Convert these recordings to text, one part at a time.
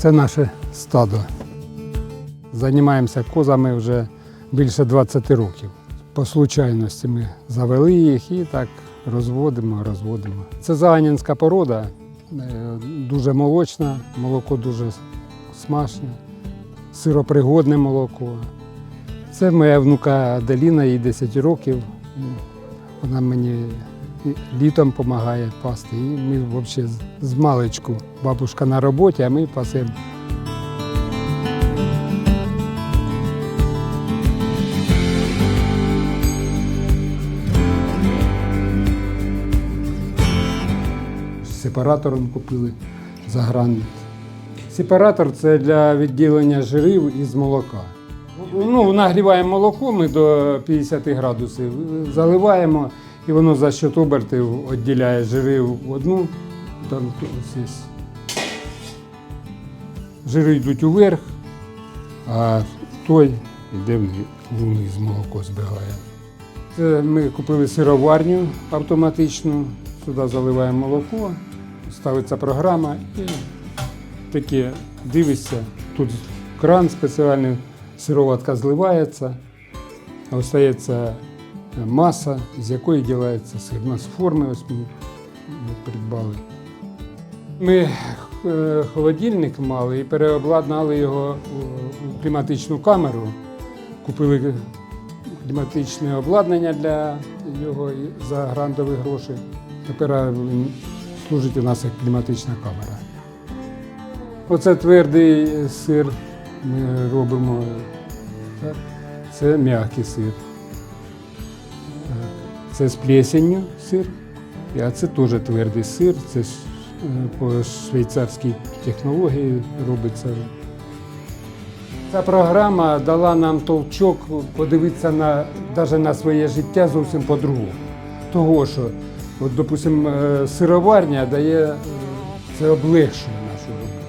Це наше стадо. Займаємося козами вже більше 20 років. По случайності ми завели їх і так розводимо, розводимо. Це заганінська порода, е, дуже молочна, молоко дуже смачне, сиропригодне молоко. Це моя внука Аделіна, їй 10 років. Вона мені літом допомагає пасти. І ми взагалі з маличку. Бабушка на роботі, а ми пасемо. Сепаратором купили загранник. Сепаратор це для відділення жирів із молока. Ну, нагріваємо молоко ми до 50 градусів, заливаємо, і воно за счет обертів відділяє жири в одну. Там ось. Жири йдуть уверх, а той йде вни- вниз, молоко збігає. Це ми купили сироварню автоматичну, сюди заливаємо молоко, ставиться програма і таке дивишся, тут кран спеціальний, сироватка зливається, остається маса, з якої ділається сир. У нас форми ми, придбали. Ми е, холодильник мали і переобладнали його у, кліматичну камеру. Купили кліматичне обладнання для його за грантові гроші. Тепер е, він служить у нас як кліматична камера. Оце твердий сир ми робимо. Це м'який сир. Це з плесенню сир, а це теж твердий сир. Це е, по швейцарській технології робиться. Ця програма дала нам толчок подивитися на, навіть на своє життя зовсім по-другому. Того, що, от, допустимо, е, сироварня дає, е, це облегшує нашу роботу.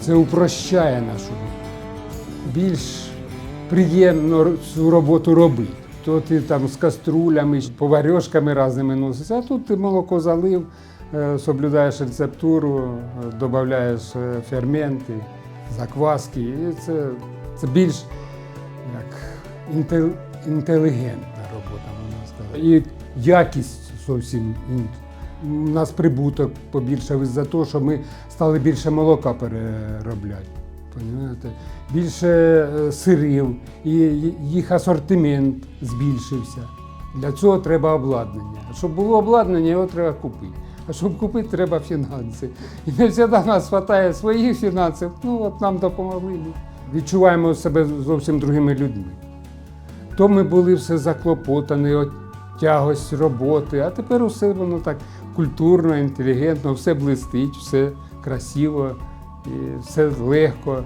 Це упрощає нашу роботу. Більш приємно цю роботу робити. То ти там з каструлями, поварьошками різними носишся, а тут ти молоко залив, е, соблюдаєш рецептуру, е, додаєш е, ферменти, закваски. І це, це більш як інтел, інтелігентна робота, можна сказати. І якість зовсім інша. У нас прибуток побільшав із-за того, що ми стали більше молока переробляти. Понімаєте? Більше е, сирів, і їх асортимент збільшився. Для цього треба обладнання. А щоб було обладнання, його треба купити. А щоб купити, треба фінанси. І не завжди нас вистачає своїх фінансів. Ну от нам допомогли. Відчуваємо себе зовсім другими людьми. То ми були все заклопотані, от тягость роботи, а тепер усе воно так культурно, інтелігентно, все блистить, все красиво, і все легко.